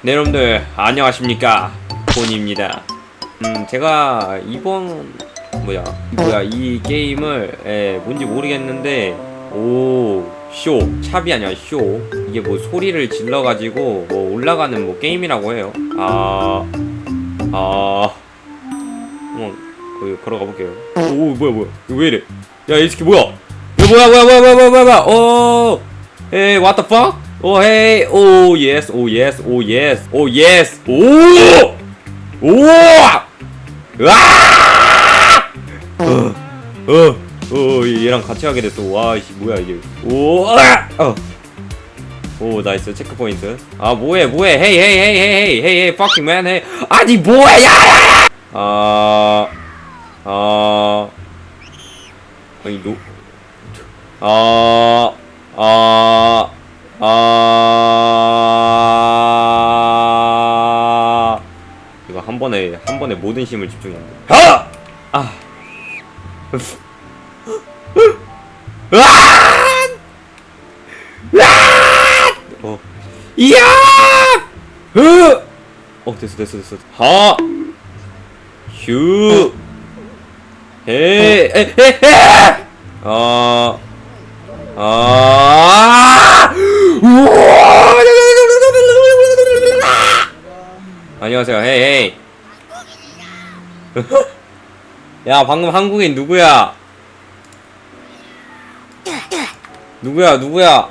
네 여러분들 안녕하십니까? 본입니다. 음 제가 이번 뭐야 뭐야 이 게임을 예, 뭔지 모르겠는데 오쇼 샵이 아니라 쇼. 이게 뭐 소리를 질러 가지고 뭐 올라가는 뭐 게임이라고 해요. 아아 한번 그 걸어가 볼게요. 오 뭐야 뭐야 왜 이래? 야이 새끼 뭐야? 이거 뭐야 뭐야 뭐야 뭐야 뭐야 에이 what 오 헤이. 오 예스. 오 예스. 오 예스. 오 예스. 오오! 으아! 어어 어, 얘랑 같이 하게 됐어. 와이씨 뭐야 이게. 오 으아! 어. 오 나이스. 체크 포인트. 아 뭐해 뭐해. 헤이 헤이 헤이 헤이 헤이. 헤이 헤이 fucking man 헤이. 아니 뭐해. 야야야! 아 아, 아니 노, 아, 아, 아, 이거 한 번에 한 번에 모든 힘을 집중해야 돼. 아, 아, 으아, 어, 이야, 으, 어 됐어 됐어 됐어. 하, 휴. 헤헤헤헤 아, 아, 우와! 안녕하세요, 헤이, 헤이. 야, 방금 한국인 누구야? 누구야, 누구야?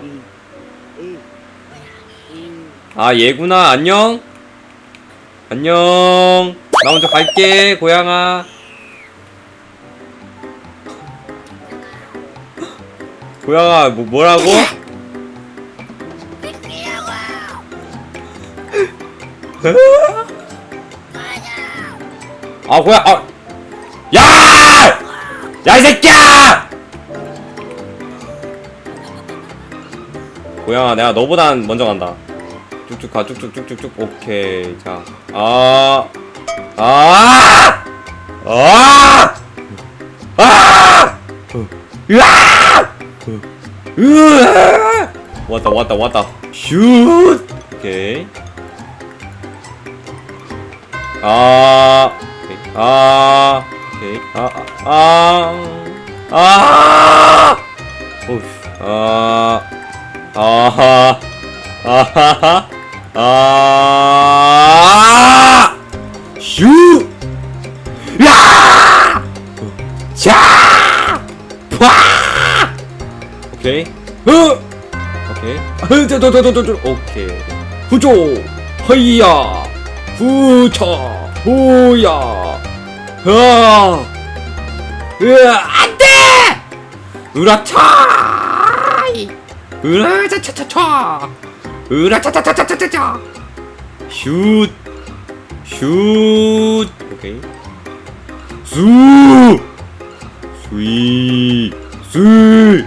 아, 얘구나, 안녕? 안녕. 나 먼저 갈게, 고양아. 고양아 뭐 뭐라고? 아 고양 아 야! 야 이 새끼야! 고양아 내가 너보단 먼저 간다. 쭉쭉 가 쭉쭉 쭉쭉쭉 오케이 자 아. 아! 아! 아! 으아! 으아! 왔다 왔다 왔다 슛 오케이 아 아 오케이 아아 아 오우 아 아하 아하하 아 슛! 야! 자! 파! 오케이. 으! 오케이. 으, 저, 저, 저, 저, 저, 저. 오케이. 후조! 허이야! 후차! 후야! 아! 으, 안 돼! 으라차! 으라차차차차! 으라차차차차차차! 슛! 슛! 오케이. 수! 스위! 스!